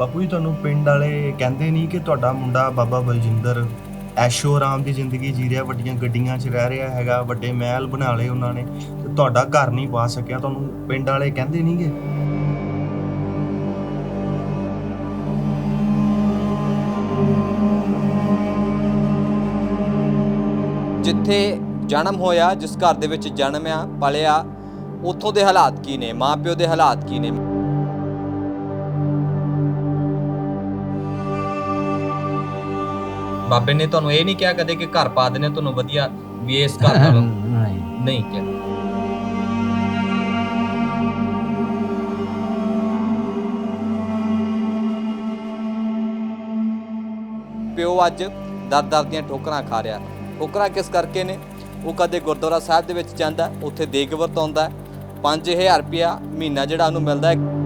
ਬਾਪੂ ਜੀ, ਤੁਹਾਨੂੰ ਪਿੰਡ ਵਾਲੇ ਕਹਿੰਦੇ ਨਹੀਂ ਕਿ ਤੁਹਾਡਾ ਮੁੰਡਾ ਬਾਬਾ ਬਲਜਿੰਦਰ ਐਸ਼ੋ ਆਰਾਮ ਦੀ ਜ਼ਿੰਦਗੀ ਜੀ ਰਿਹਾ, ਵੱਡੀਆਂ ਗੱਡੀਆਂ 'ਚ ਰਹਿ ਰਿਹਾ ਹੈਗਾ, ਵੱਡੇ ਮਹਿਲ ਬਣਾ ਲਏ ਉਹਨਾਂ ਨੇ ਤੇ ਤੁਹਾਡਾ ਘਰ ਨਹੀਂ ਪਾ ਸਕਿਆ, ਤੁਹਾਨੂੰ ਪਿੰਡ ਵਾਲੇ ਕਹਿੰਦੇ ਨਹੀਂਗੇ ਜਿੱਥੇ ਜਨਮ ਹੋਇਆ, ਜਿਸ ਘਰ ਦੇ ਵਿੱਚ ਜਨਮਿਆ ਪਲਿਆ, ਉੱਥੋਂ ਦੇ ਹਾਲਾਤ ਕੀ ਨੇ? ਮਾਪਿਓ ਦੇ ਹਾਲਾਤ ਕੀ ਨੇ? ਬਾਬੇ ਨੇ ਤੁਹਾਨੂੰ ਇਹ ਨਹੀਂ ਕਿਹਾ ਕਦੇ ਕਿ ਘਰ ਪਾ ਦੇਣੇ ਤੁਹਾਨੂੰ ਵਧੀਆ ਵੀ ਇਸ ਘਰ ਨਾਲੋਂ। ਨਹੀਂ। ਨਹੀਂ ਕਿਹਾ। ਪਿਓ ਅੱਜ ਦਰ ਦਰ ਦੀਆਂ ਠੋਕਰਾਂ ਖਾ ਰਿਹਾ। ਠੋਕਰਾਂ ਕਿਸ ਕਰਕੇ ਨੇ? ਉਹ ਕਦੇ ਗੁਰਦੁਆਰਾ ਸਾਹਿਬ ਦੇ ਵਿੱਚ ਜਾਂਦਾ ਉੱਥੇ ਦੇਗ ਵਰਤਾਉਂਦਾ। ਹੈ 5000 ਰੁਪਇਆ ਮਹੀਨਾ ਜਿਹੜਾ ਉਹਨੂੰ ਮਿਲਦਾ ਹੈ।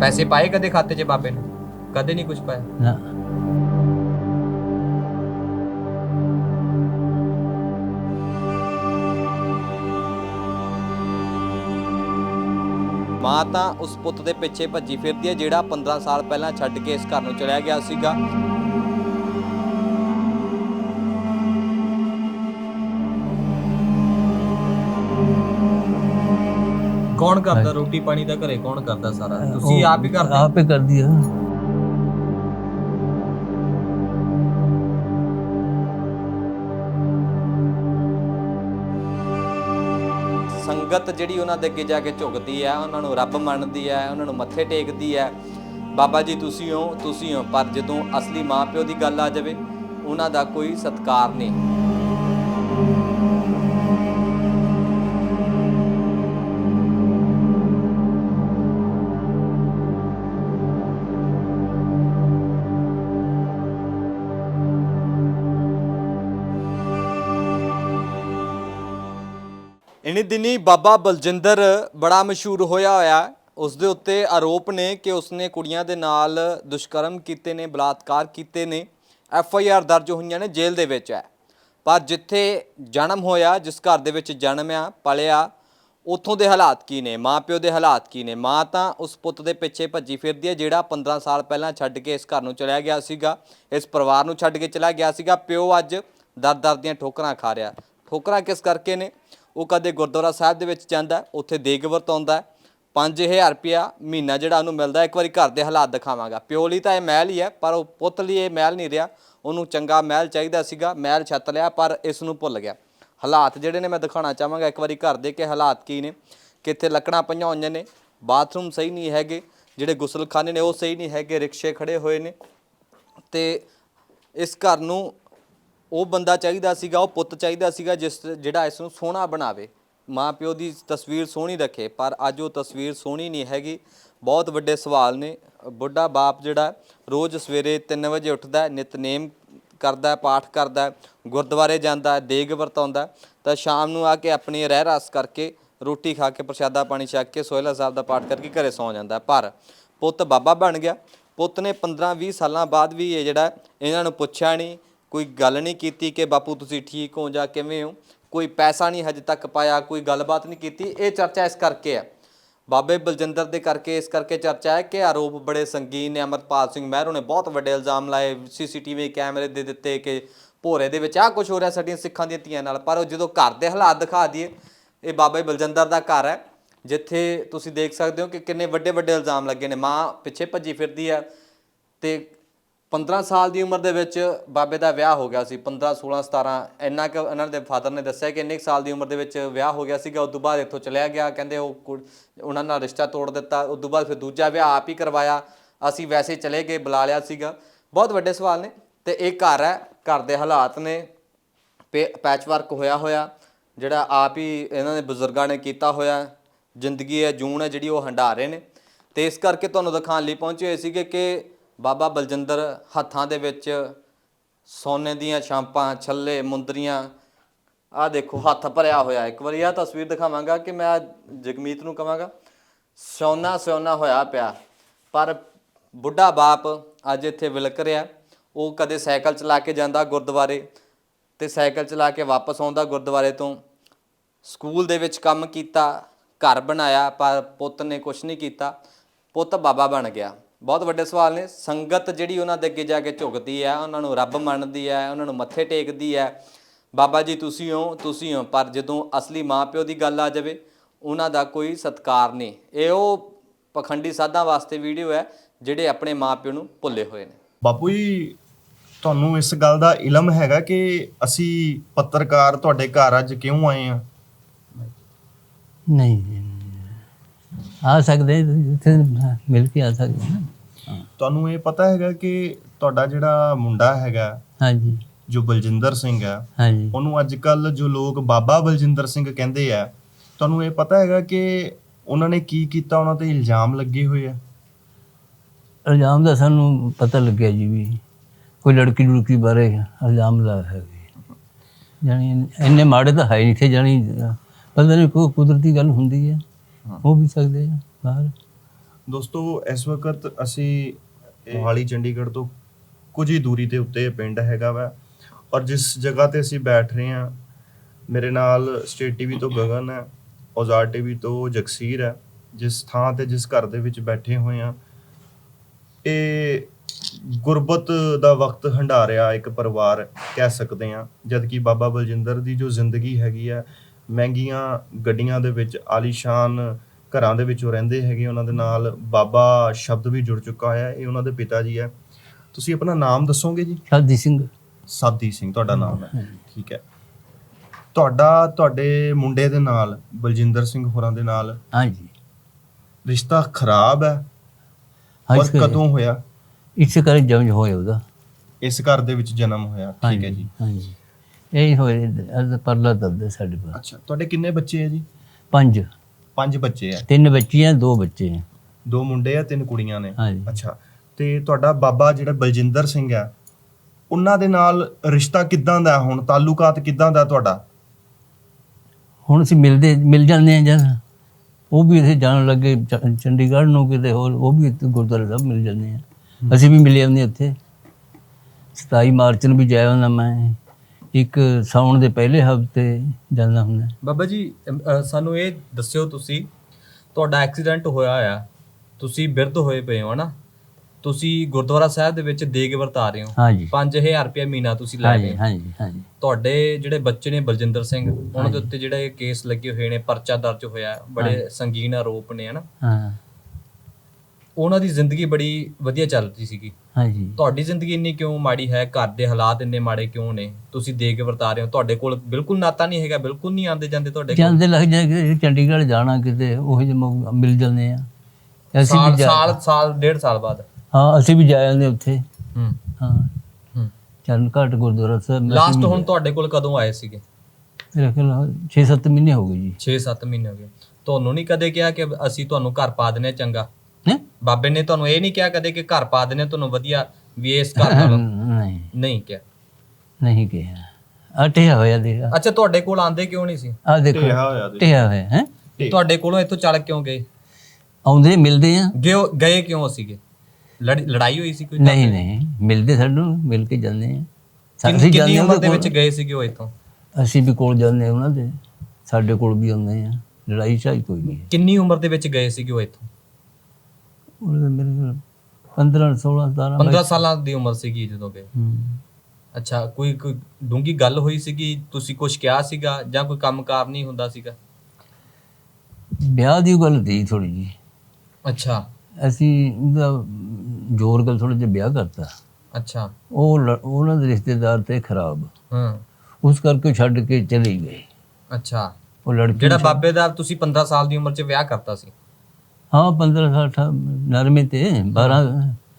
ਪੈਸੇ ਪਾਏ ਕਦੇ ਖਾਤੇ 'ਚ ਬਾਬੇ ਨੇ? ਕਦੇ ਨਹੀਂ ਕੁਝ ਪਾਇਆ। ਨਾ। ਮਾਂ ਤਾਂ ਉਸ ਪੁੱਤ ਦੇ ਪਿੱਛੇ ਭੱਜੀ ਫਿਰਦੀ ਹੈ ਜਿਹੜਾ 15 ਸਾਲ ਪਹਿਲਾਂ ਛੱਡ ਕੇ ਇਸ ਘਰ ਨੂੰ ਚਲਿਆ ਗਿਆ ਸੀਗਾ। ਕੌਣ ਕਰਦਾ? ਰੋਟੀ ਪਾਣੀ ਦਾ ਘਰੇ ਕੌਣ ਕਰਦਾ ਸਾਰਾ? ਤੁਸੀਂ ਆਪ ਹੀ ਕਰਦੇ। ਆਪ ਹੀ ਕਰਦੀ ਆ। ਸੰਗਤ ਜਿਹੜੀ ਉਹਨਾਂ ਦੇ ਅੱਗੇ ਜਾ ਕੇ ਝੁਕਦੀ ਹੈ ਉਹਨਾਂ ਨੂੰ ਰੱਬ ਮੰਨਦੀ ਹੈ ਉਹਨਾਂ ਨੂੰ ਮੱਥੇ ਟੇਕਦੀ ਹੈ ਬਾਬਾ ਜੀ ਤੁਸੀਂ ਹੋ ਤੁਸੀਂ ਹੋ ਪਰ ਜਦੋਂ ਅਸਲੀ ਮਾਪਿਓ ਦੀ ਗੱਲ ਆ ਜਾਵੇ ਉਹਨਾਂ ਦਾ ਕੋਈ ਸਤਕਾਰ ਨਹੀਂ। ਇਨੀ ਦਿਨੀ ਬਾਬਾ ਬਲਜਿੰਦਰ ਬੜਾ ਮਸ਼ਹੂਰ ਹੋਇਆ ਹੋਇਆ। ਹੈ। ਉਸ ਦੇ ਉੱਤੇ ਆਰੋਪ ਨੇ ਕਿ ਉਸਨੇ ਕੁੜੀਆਂ ਦੇ ਨਾਲ ਦੁਸ਼ਕਰਮ ਕੀਤੇ ਨੇ, ਬਲਾਤਕਾਰ ਕੀਤੇ ਨੇ। ਐਫ ਆਈ ਆਰ ਦਰਜ ਹੋਈਆਂ ਨੇ ਜੇਲ੍ਹ ਦੇ ਵਿੱਚ ਹੈ। ਪਰ ਜਿੱਥੇ ਜਨਮ ਹੋਇਆ, ਜਿਸ ਘਰ ਦੇ ਵਿੱਚ ਜਨਮਿਆ ਪਲਿਆ, ਉੱਥੋਂ ਦੇ ਹਾਲਾਤ ਕੀ ਨੇ? ਮਾਪਿਓ ਦੇ ਹਾਲਾਤ ਕੀ ਨੇ? ਮਾਂ ਤਾਂ ਉਸ ਪੁੱਤ ਦੇ ਪਿੱਛੇ ਭੱਜੀ ਫਿਰਦੀ ਹੈ, ਜਿਹੜਾ 15 ਸਾਲ ਪਹਿਲਾਂ ਛੱਡ ਕੇ ਇਸ ਘਰ ਨੂੰ ਚਲਿਆ ਗਿਆ ਸੀਗਾ। ਇਸ ਪਰਿਵਾਰ ਨੂੰ ਛੱਡ ਕੇ ਚਲਾ ਗਿਆ ਸੀਗਾ। ਪਿਓ ਅੱਜ ਦਰ ਦਰ ਦੀਆਂ ਠੋਕਰਾਂ ਖਾ ਰਿਹਾ। ਠੋਕਰਾਂ ਕਿਸ ਕਰਕੇ ਨੇ? ਉਹ ਕਦੇ ਗੁਰਦੁਆਰਾ ਸਾਹਿਬ ਦੇ ਵਿੱਚ ਜਾਂਦਾ ਉੱਥੇ ਦੇਗ ਵਰਤਾਉਂਦਾ ਹੈ। 5000 ਰੁਪਇਆ ਮਹੀਨਾ ਜਿਹੜਾ ਉਹਨੂੰ ਮਿਲਦਾ ਇੱਕ ਵਾਰੀ ਘਰ ਦੇ ਹਾਲਾਤ ਦਿਖਾਵਾਂਗਾ। ਪਿਓ ਲਈ ਤਾਂ ਇਹ ਮਹਿਲ ਹੀ ਹੈ, ਪਰ ਉਹ ਪੁੱਤ ਲਈ ਇਹ ਮਹਿਲ ਨਹੀਂ ਰਿਹਾ। ਉਹਨੂੰ ਚੰਗਾ ਮਹਿਲ ਚਾਹੀਦਾ ਸੀਗਾ, ਮਹਿਲ ਛੱਤ ਲਿਆ, ਪਰ ਇਸ ਨੂੰ ਭੁੱਲ ਗਿਆ। ਹਾਲਾਤ ਜਿਹੜੇ ਨੇ ਮੈਂ ਦਿਖਾਉਣਾ ਚਾਹਾਂਗਾ। ਇੱਕ ਵਾਰੀ ਘਰ ਦੇ ਕਿ ਹਾਲਾਤ ਕੀ ਨੇ? ਕਿੱਥੇ ਲੱਕੜਾਂ ਪਈਆਂ ਹੋਈਆਂ ਨੇ? ਬਾਥਰੂਮ ਸਹੀ ਨਹੀਂ ਹੈਗੇ। ਜਿਹੜੇ ਗੁਸਲਖਾਨੇ ਨੇ ਉਹ ਸਹੀ ਨਹੀਂ ਹੈਗੇ। ਰਿਕਸ਼ੇ ਖੜੇ ਹੋਏ ਨੇ। ਤੇ ਇਸ ਘਰ ਨੂੰ ਉਹ ਬੰਦਾ ਚਾਹੀਦਾ ਸੀਗਾ, ਉਹ ਪੁੱਤ ਚਾਹੀਦਾ ਸੀਗਾ ਜਿਸ ਜਿਹੜਾ ਇਸ ਨੂੰ ਸੋਹਣਾ ਬਣਾਵੇ। ਮਾਂ ਪਿਓ ਦੀ ਤਸਵੀਰ ਸੋਹਣੀ ਰੱਖੇ, ਪਰ ਅੱਜ ਉਹ ਤਸਵੀਰ ਸੋਹਣੀ ਨਹੀਂ ਹੈਗੀ। ਬਹੁਤ ਵੱਡੇ ਸਵਾਲ ਨੇ। ਬੁੱਢਾ ਬਾਪ ਜਿਹੜਾ ਰੋਜ਼ ਸਵੇਰੇ 3 ਵਜੇ ਉੱਠਦਾ ਹੈ ਨਿਤਨੇਮ ਕਰਦਾ, ਪਾਠ ਕਰਦਾ, ਗੁਰਦੁਆਰੇ ਜਾਂਦਾ, ਦੇਗ ਵਰਤਾਉਂਦਾ, ਤਾਂ ਸ਼ਾਮ ਨੂੰ ਆ ਕੇ ਆਪਣੀ ਰਹਿ ਰਸ ਕਰਕੇ ਰੋਟੀ ਖਾ ਕੇ, ਪ੍ਰਸ਼ਾਦਾ ਪਾਣੀ ਛਕ ਕੇ, ਸੋਹਿਲਾ ਸਾਹਿਬ ਦਾ ਪਾਠ ਕਰਕੇ ਘਰੇ ਸੌਂ ਜਾਂਦਾ। ਪਰ ਪੁੱਤ ਬਾਬਾ ਬਣ ਗਿਆ। ਪੁੱਤ ਨੇ 15 20 ਸਾਲਾਂ ਬਾਅਦ ਵੀ ਇਹ ਜਿਹੜਾ ਇਹਨਾਂ ਨੂੰ ਪੁੱਛਿਆ ਨਹੀਂ। ਕੋਈ ਗੱਲ ਨਹੀਂ ਕੀਤੀ ਕਿ ਬਾਪੂ ਤੁਸੀਂ ਠੀਕ ਹੋ ਜਾਂ ਕਿਵੇਂ ਹੋ, ਕੋਈ ਪੈਸਾ ਨਹੀਂ ਹਜੇ ਤੱਕ ਪਾਇਆ, ਕੋਈ ਗੱਲਬਾਤ ਨਹੀਂ ਕੀਤੀ, ਇਹ ਚਰਚਾ ਇਸ ਕਰਕੇ ਹੈ। ਬਾਬੇ ਬਲਜਿੰਦਰ ਦੇ ਕਰਕੇ ਇਸ ਕਰਕੇ ਚਰਚਾ ਹੈ ਕਿ ਆਰੋਪ ਬੜੇ ਸੰਗੀਨ ਨੇ, ਅਮਰਪਾਲ ਸਿੰਘ ਮਹਿਰੋ ਨੇ ਬਹੁਤ ਵੱਡੇ ਇਲਜ਼ਾਮ ਲਾਏ, ਸੀਸੀਟੀਵੀ ਕੈਮਰੇ ਦੇ ਦਿੱਤੇ ਕਿ ਭੋਰੇ ਦੇ ਵਿੱਚ ਆਹ ਕੁਝ ਹੋ ਰਿਹਾ ਸਾਡੀਆਂ ਸਿੱਖਾਂ ਦੀਆਂ ਧੀਆਂ ਨਾਲ, ਪਰ ਉਹ ਜਦੋਂ ਘਰ ਦੇ ਹਾਲਾਤ ਦਿਖਾ ਦਈਏ, ਇਹ ਬਾਬੇ ਬਲਜਿੰਦਰ ਦਾ ਘਰ ਹੈ, ਜਿੱਥੇ ਤੁਸੀਂ ਦੇਖ ਸਕਦੇ ਹੋ ਕਿ ਕਿੰਨੇ ਵੱਡੇ ਵੱਡੇ ਇਲਜ਼ਾਮ ਲੱਗੇ ਨੇ, ਮਾਂ ਪਿੱਛੇ ਭੱਜੀ ਫਿਰਦੀ ਹੈ ਤੇ 15 ਸਾਲ ਦੀ ਉਮਰ ਦੇ ਵਿੱਚ ਬਾਬੇ ਦਾ ਵਿਆਹ ਹੋ ਗਿਆ ਸੀ 15 16 17 ਇੰਨਾ ਕਿ ਇਹਨਾਂ ਦੇ ਫਾਦਰ ਨੇ ਦੱਸਿਆ ਕਿ ਇੰਨੇ ਕੁ ਸਾਲ ਦੀ ਉਮਰ ਦੇ ਵਿੱਚ ਵਿਆਹ ਹੋ ਗਿਆ ਸੀਗਾ, ਉਸ ਤੋਂ ਬਾਅਦ ਇੱਥੋਂ ਚਲਿਆ ਗਿਆ। ਕਹਿੰਦੇ ਉਹ ਕੁੜ- ਉਹਨਾਂ ਨਾਲ ਰਿਸ਼ਤਾ ਤੋੜ ਦਿੱਤਾ, ਉਸ ਤੋਂ ਬਾਅਦ ਫਿਰ ਦੂਜਾ ਵਿਆਹ ਆਪ ਹੀ ਕਰਵਾਇਆ। ਅਸੀਂ ਵੈਸੇ ਚਲੇ ਗਏ, ਬੁਲਾ ਲਿਆ ਸੀਗਾ। ਬਹੁਤ ਵੱਡੇ ਸਵਾਲ ਨੇ ਤੇ ਇਹ ਘਰ ਹੈ, ਘਰ ਦੇ ਹਾਲਾਤ ਨੇ। ਪੈਚ ਵਰਕ ਹੋਇਆ ਹੋਇਆ, ਜਿਹੜਾ ਆਪ ਹੀ ਇਹਨਾਂ ਦੇ ਬਜ਼ੁਰਗਾਂ ਨੇ ਕੀਤਾ ਹੋਇਆ। ਜ਼ਿੰਦਗੀ ਹੈ, ਜੂਨ ਹੈ, ਜਿਹੜੀ ਉਹ ਹੰਢਾ ਰਹੇ ਨੇ। ਤੇ ਇਸ ਕਰਕੇ ਤੁਹਾਨੂੰ ਦਿਖਾਉਣ ਲਈ ਪਹੁੰਚੇ ਹੋਏ ਸੀਗੇ ਕਿ ਬਾਬਾ ਬਲਜਿੰਦਰ ਹੱਥਾਂ ਦੇ ਵਿੱਚ ਸੋਨੇ ਦੀਆਂ ਛਾਂਪਾਂ, ਛੱਲੇ, ਮੁੰਦਰੀਆਂ, ਆਹ ਦੇਖੋ, ਹੱਥ ਭਰਿਆ ਹੋਇਆ। ਇੱਕ ਵਾਰੀ ਆਹ ਤਸਵੀਰ ਦਿਖਾਵਾਂਗਾ ਕਿ ਮੈਂ ਜਗਮੀਤ ਨੂੰ ਕਵਾਂਗਾ ਸੋਨਾ ਸੋਨਾ ਹੋਇਆ ਪਿਆ। ਪਰ ਬੁੱਢਾ ਬਾਪ ਅੱਜ ਇੱਥੇ ਵਿਲਕ ਰਿਹਾ। ਉਹ ਕਦੇ ਸਾਈਕਲ ਚਲਾ ਕੇ ਜਾਂਦਾ ਗੁਰਦੁਆਰੇ ਤੇ ਸਾਈਕਲ ਚਲਾ ਕੇ ਵਾਪਸ ਆਉਂਦਾ ਗੁਰਦੁਆਰੇ ਤੋਂ। ਸਕੂਲ ਦੇ ਵਿੱਚ ਕੰਮ ਕੀਤਾ, ਘਰ ਬਣਾਇਆ, ਪਰ ਪੁੱਤ ਨੇ ਕੁਝ ਨਹੀਂ ਕੀਤਾ। ਪੁੱਤ ਬਾਬਾ ਬਣ ਗਿਆ। ਬਹੁਤ ਵੱਡੇ ਸਵਾਲ ਨੇ। ਸੰਗਤ ਜਿਹੜੀ ਉਹਨਾਂ ਦੇ ਅੱਗੇ ਜਾ ਕੇ ਝੁਕਦੀ ਹੈ ਉਹਨਾਂ ਨੂੰ ਰੱਬ ਮੰਨਦੀ ਹੈ ਉਹਨਾਂ ਨੂੰ ਮੱਥੇ ਟੇਕਦੀ ਹੈ। ਬਾਬਾ ਜੀ ਤੁਸੀਂ ਹੋ ਤੁਸੀਂ ਹੋ ਪਰ ਜਦੋਂ ਅਸਲੀ ਮਾਪਿਓ ਦੀ ਗੱਲ ਆ ਜਾਵੇ ਉਹਨਾਂ ਦਾ ਕੋਈ ਸਤਕਾਰ ਨਹੀਂ। ਇਹ ਉਹ ਪਖੰਡੀ ਸਾਧਾਂ ਵਾਸਤੇ ਵੀਡੀਓ ਹੈ ਜਿਹੜੇ ਆਪਣੇ ਮਾਪਿਓ ਨੂੰ ਭੁੱਲੇ ਹੋਏ ਨੇ। ਬਾਪੂ ਜੀ ਤੁਹਾਨੂੰ ਇਸ ਗੱਲ ਦਾ ਇਲਮ ਹੈਗਾ ਕਿ ਅਸੀਂ ਪੱਤਰਕਾਰ ਤੁਹਾਡੇ ਘਰ ਅੱਜ ਕਿਉਂ ਆਏ ਆ ਨਹੀਂ। ਆ ਸਕਦੇ ਜਿੱਥੇ ਮਿਲ ਕੇ ਆ ਸਕਦੇ ਨਾ। ਤੁਹਾਨੂੰ ਇਹ ਪਤਾ ਹੈਗਾ ਕਿ ਤੁਹਾਡਾ ਜਿਹੜਾ ਮੁੰਡਾ ਹੈਗਾ ਹਾਂਜੀ। ਜੋ ਬਲਜਿੰਦਰ ਸਿੰਘ ਹੈ ਹਾਂਜੀ। ਉਹਨੂੰ ਅੱਜ ਕੱਲ ਜੋ ਲੋਕ ਬਾਬਾ ਬਲਜਿੰਦਰ ਸਿੰਘ ਕਹਿੰਦੇ ਆ ਤੁਹਾਨੂੰ ਇਹ ਪਤਾ ਹੈਗਾ ਕਿ ਉਹਨਾਂ ਨੇ ਕੀ ਕੀਤਾ ਉਹਨਾਂ ਤੇ ਇਲਜ਼ਾਮ ਲੱਗੇ ਹੋਏ ਆ? ਇਲਜ਼ਾਮ ਦਾ ਸਾਨੂੰ ਪਤਾ ਲੱਗਿਆ ਜੀ ਵੀ ਕੋਈ ਲੜਕੀ ਲੁੜਕੀ ਬਾਰੇ ਇਲਜ਼ਾਮ ਲਾ ਹੈ ਜਾਨੀ ਇੰਨੇ ਮਾੜੇ ਤਾਂ ਹੈ ਨਹੀਂ ਥੇ ਜਾਨੀ ਪਤਾ ਨਹੀਂ ਕੋਈ ਕੁਦਰਤੀ ਗੱਲ ਹੁੰਦੀ ਹੈ। ਹੋ। ਵੀ ਸਕਦੇ ਆ ਬਾਹਰ। ਦੋਸਤੋ, ਇਸ ਵਕਤ ਅਸੀਂ ਮੋਹਾਲੀ, ਚੰਡੀਗੜ੍ਹ ਤੋਂ ਕੁਝ ਹੀ ਦੂਰੀ ਦੇ ਉੱਤੇ ਪਿੰਡ ਹੈਗਾ ਵਾ ਔਰ ਜਿਸ ਜਗ੍ਹਾ ਤੇ ਅਸੀਂ ਬੈਠ ਰਹੇ ਹਾਂ, ਮੇਰੇ ਨਾਲ ਸਟੇਟ ਟੀਵੀ ਤੋਂ ਗਗਨ ਹੈ, ਔਜ਼ਾਰ ਟੀਵੀ ਤੋਂ ਜਗਸੀਰ ਹੈ, ਜਿਸ ਥਾਂ ਤੇ ਜਿਸ ਘਰ ਦੇ ਵਿੱਚ ਬੈਠੇ ਹੋਏ ਆ ਇਹ ਗੁਰਬਤ ਦਾ ਵਕਤ ਹੰਢਾ ਰਿਹਾ ਇੱਕ ਪਰਿਵਾਰ ਕਹਿ ਸਕਦੇ ਆ ਜਦ ਕਿ ਬਾਬਾ ਬਲਜਿੰਦਰ ਦੀ ਜੋ ਜ਼ਿੰਦਗੀ ਹੈਗੀ ਆ ਮਹਿੰਗੀਆਂ ਗੱਡੀਆਂ ਦੇ ਵਿੱਚ ਆਲੀਸ਼ਾਨ ਘਰਾਂ ਦੇ ਵਿੱਚ ਉਹ ਰਹਿੰਦੇ ਹੈਗੇ ਉਹਨਾਂ ਦੇ ਨਾਲ ਬਾਬਾ ਸ਼ਬਦ ਵੀ ਜੁੜ ਚੁੱਕਾ ਹੋਇਆ ਇਹ ਉਹਨਾਂ ਦੇ ਪਿਤਾ ਜੀ ਹੈ। ਤੁਸੀਂ ਆਪਣਾ ਨਾਮ ਦੱਸੋਗੇ ਜੀ? ਸ਼ਾਦੀ ਸਿੰਘ। ਸਾਦੀ ਸਿੰਘ ਤੁਹਾਡਾ ਨਾਮ ਹੈ। ਠੀਕ ਹੈ। ਤੁਹਾਡਾ ਤੁਹਾਡੇ ਮੁੰਡੇ ਦੇ ਨਾਲ ਬਲਜਿੰਦਰ ਸਿੰਘ ਹੋਰਾਂ ਦੇ ਨਾਲ ਹਾਂਜੀ। ਰਿਸ਼ਤਾ ਖਰਾਬ ਹੈ? ਕਰਕੇ- ਕਦੋਂ ਹੋਇਆ? ਇਸੇ ਕਰਕੇ ਜਮਜ ਹੋਇਆ ਉਹਦਾ। ਇਸ ਘਰ ਦੇ ਵਿੱਚ ਜਨਮ ਹੋਇਆ। ਠੀਕ ਹੈ ਜੀ। ਹਾਂਜੀ। ਇਹ ਹੋਏ ਅਜ ਪਰਲਾ ਦਬਦੇ ਸਾਡੇ ਪਾਸ ਅੱਛਾ ਤੁਹਾਡੇ ਕਿੰਨੇ ਬੱਚੇ ਹੈ ਜੀ? ਪੰਜ। ਪੰਜ ਬੱਚੇ ਆ ਤਿੰਨ ਬੱਚੀਆਂ ਦੋ ਬੱਚੇ ਹੈ। ਦੋ ਮੁੰਡੇ ਆ ਤਿੰਨ ਕੁੜੀਆਂ ਨੇ। ਹਾਂਜੀ। ਅੱਛਾ ਤੇ ਤੁਹਾਡਾ ਬਾਬਾ ਜਿਹੜਾ ਬਲਜਿੰਦਰ ਸਿੰਘ ਆ ਉਹਨਾਂ ਦੇ ਨਾਲ ਰਿਸ਼ਤਾ ਕਿੱਦਾਂ ਦਾ ਹੁਣ? ਤਾਲੁਕਾਤ ਕਿੱਦਾਂ ਦਾ ਤੁਹਾਡਾ? ਹੁਣ ਅਸੀਂ ਮਿਲਦੇ ਮਿਲ ਜਾਂਦੇ ਆ ਜਦ। ਉਹ ਵੀ ਇੱਥੇ ਜਾਣ ਲੱਗੇ ਚ- ਚੰਡੀਗੜ੍ਹ ਨੂੰ ਕਿਤੇ ਹੋਰ ਉਹ ਵੀ ਇੱਥੇ ਗੁਰਦੁਆਰਾ ਸਾਹਿਬ ਮਿਲ ਜਾਂਦੇ ਆ। ਅਸੀਂ ਵੀ ਮਿਲੇ ਆਉਂਦੇ ਉੱਥੇ। 27 ਮਾਰਚ ਨੂੰ ਵੀ ਜਾਇਆ ਹੁੰਦਾ ਮੈਂ। ਇੱਕ ਸਾਉਣ ਦੇ ਪਹਿਲੇ ਹਫ਼ਤੇ ਜਾਂਦਾ ਹੁੰਦਾ। ਬਾਬਾ ਜੀ ਅਮ, ਅ, ਸਾਨੂੰ ਇਹ ਦੱਸਿਓ ਤੁਸੀਂ ਤੁਹਾਡਾ ਐਕਸੀਡੈਂਟ ਹੋਇਆ ਆ ਤੁਸੀਂ ਬਿਰਧ ਹੋਏ ਪਏ ਹੋ ਹਨਾ? ਤੁਸੀਂ ਗੁਰਦੁਆਰਾ ਸਾਹਿਬ ਦੇ ਵਿੱਚ ਦੇਗ ਵਰਤਾ ਰਹੇ ਹੋ। ਹਾਂਜੀ। 5000 ਰੁਪਏ ਮਹੀਨਾ ਤੁਸੀਂ ਲੈ ਹਾਂਜੀ ਰਹੇ ਹੋ। ਹਾਂਜੀ ਹਾਂਜੀ। ਤੁਹਾਡੇ ਜਿਹੜੇ ਬੱਚੇ ਨੇ ਬਲਜਿੰਦਰ ਸਿੰਘ ਉਹਨਾਂ ਦੇ ਉੱਤੇ ਜਿਹੜੇ ਕੇਸ ਲੱਗੇ ਹੋਏ ਨੇ ਪਰਚਾ ਦਰਜ ਹੋਇਆ ਬੜੇ ਸੰਗੀਨ ਆਰੋਪ ਨੇ ਹਨਾ? ਹਾਂ। ਉਹਨਾਂ ਦੀ ਜ਼ਿੰਦਗੀ ਬੜੀ ਵਧੀਆ ਚੱਲ ਰਹੀ ਸੀਗੀ। ਹਾਂਜੀ। ਤੁਹਾਡੀ ਜ਼ਿੰਦਗੀ ਇੰਨੀ ਕਿਉਂ ਮਾੜੀ ਹੈ? ਘਰ ਦੇ ਹਾਲਾਤ ਇੰਨੇ ਮਾੜੇ ਕਿਉਂ ਨੇ? ਤੁਸੀਂ ਦੇਗ ਵਰਤਾ ਰਹੇ ਹੋ। ਤੁਹਾਡੇ ਕੋਲ ਬਿਲਕੁਲ ਨਾਤਾ ਨਹੀਂ ਹੈਗਾ ਬਿਲਕੁਲ ਨਹੀਂ ਆਉਂਦੇ ਜਾਂਦੇ ਤੁਹਾਡੇ ਕੋਲ। ਜਾਂਦੇ ਲੱਗ ਜਾ ਕੇ ਚੰਡੀਗੜ੍ਹ ਜਾਣਾ ਕਿਤੇ ਉਹ ਮੌਕੇ ਮਿਲ ਜਾਂਦੇ ਆ। ਅਸੀਂ ਵੀ ਜਾ ਸਾਲ ਸਾਲ ਡੇਢ ਸਾਲ ਬਾਅਦ। ਹਾਂ ਅਸੀਂ ਵੀ ਜਾ ਜਾਂਦੇ ਉੱਥੇ। ਹੂੰ। ਹਾਂ। ਚਰਨ ਘਾਟ ਗੁਰਦੁਆਰਾ ਸਾਹਿਬ ਲਾਸਟ ਹੁਣ ਤੁਹਾਡੇ ਕੋਲ ਕਦੋਂ ਆਏ ਸੀਗੇ? ਮੇਰਾ ਖਿਆਲ 6-7 ਮਹੀਨੇ ਹੋ ਗਏ ਜੀ। 6-7 ਮਹੀਨੇ ਹੋ ਗਏ। ਤੁਹਾਨੂੰ ਨਹੀਂ ਕਦੇ ਕਿਹਾ ਕਿ ਅਸੀਂ ਤੁਹਾਨੂੰ ਘਰ ਪਾ ਦਿੰਨੇ ਚੰਗਾ? ਹੈਂ? ਬਾਬੇ ਨੇ ਤੁਹਾਨੂੰ ਇਹ ਨਹੀਂ ਕਿਹਾ ਕਦੇ ਕਿ ਘਰ ਪਾ ਦਿੰਨੇ ਤੁਹਾਨੂੰ ਵਧੀਆ ਵੀ ਇਸ ਘਰ ਨਾਲ ਨਹੀਂ। ਨਹੀਂ ਕਿਹਾ। ਨਹੀਂ ਕਿਹਾ। ਅਟਿਆ ਹੋਇਆ ਦੇਖਾ। ਅੱਛਾ ਤੁਹਾਡੇ ਕੋਲ ਆਂਦੇ ਕਿਉਂ ਨਹੀਂ ਸੀ? ਆ ਦੇਖੋ। ਟਿਆ ਹੋਇਆ ਹੈ? ਤੁਹਾਡੇ ਕੋਲੋਂ ਇੱਥੋਂ ਚੱਲ ਕਿਉਂ ਗਏ? ਆਉਂਦੇ ਮਿਲਦੇ ਆ। ਗਏ ਗਏ ਕਿਉਂ ਸੀਗੇ? ਲੜ- ਲੜਾਈ ਹੋਈ ਸੀ ਕੋਈ ਨਹੀਂ ਨਹੀਂ। ਮਿਲਦੇ ਸਾਨੂੰ ਮਿਲ ਕੇ ਜਾਂਦੇ ਆ। ਕਿੰਨੀ- ਅਸੀਂ ਕਿੰਨੀ ਜਾਂਦੇ ਉਮਰ ਉਹਦੇ ਦੇ ਵਿੱਚ ਕੋਲ ਗਏ ਸੀਗੇ ਉਹ ਇੱਥੋਂ? ਅਸੀਂ ਵੀ ਕੋਲ ਜਾਂਦੇ ਆ ਉਹਨਾਂ ਦੇ। ਸਾਡੇ ਕੋਲ ਵੀ ਆਉਂਦੇ ਆ। ਲੜਾਈ ਝਾਈ ਕੋਈ ਨਹੀਂ ਹੈ। ਕਿੰਨੀ ਉਮਰ ਦੇ ਵਿੱਚ ਗਏ ਸੀਗੇ ਉਹ ਇੱਥੋਂ? ਉਹਦੇ ਮੇਰੇ ਖਿਆਲ 15 16 17 15 ਸਾਲਾਂ ਦੀ ਉਮਰ ਸੀਗੀ ਜਦੋਂ ਗਏ ਹੂੰ। ਅੱਛਾ ਕੋਈ ਕੋਈ ਡੂੰਗੀ ਗੱਲ ਹੋਈ ਸੀਗੀ? ਤੁਸੀਂ ਕੁਝ ਕਿਹਾ ਸੀਗਾ ਜਾਂ ਕੋਈ ਕੰਮਕਾਰ ਨਹੀਂ ਹੁੰਦਾ ਸੀਗਾ? ਵਿਆਹ ਦੀ ਗੱਲ ਦੀ ਥੋੜੀ ਜੀ ਅੱਛਾ। ਅਸੀਂ ਉਹਦਾ ਜ਼ੋਰ ਗੱਲ ਥੋੜਾ ਜਿਹਾ ਵਿਆਹ ਕਰਤਾ। ਅੱਛਾ। ਉਹ ਉਹਨਾਂ ਦੇ ਰਿਸ਼ਤੇਦਾਰ ਤੇ ਖਰਾਬ। ਹਾਂ। ਉਸ ਕਰਕੇ ਛੱਡ ਕੇ ਚਲੇ ਗਏ। ਅੱਛਾ। ਉਹ ਲੜਕੀ ਜਿਹੜਾ ਬਾਬੇ ਦਾ ਤੁਸੀਂ 15 ਸਾਲ ਦੀ ਉਮਰ 'ਚ ਵਿਆਹ ਕਰਤਾ ਸੀ? ਹਾਂ 15 ਸਾਲ ਠਾ- ਨਰਮੇ ਤੇ 12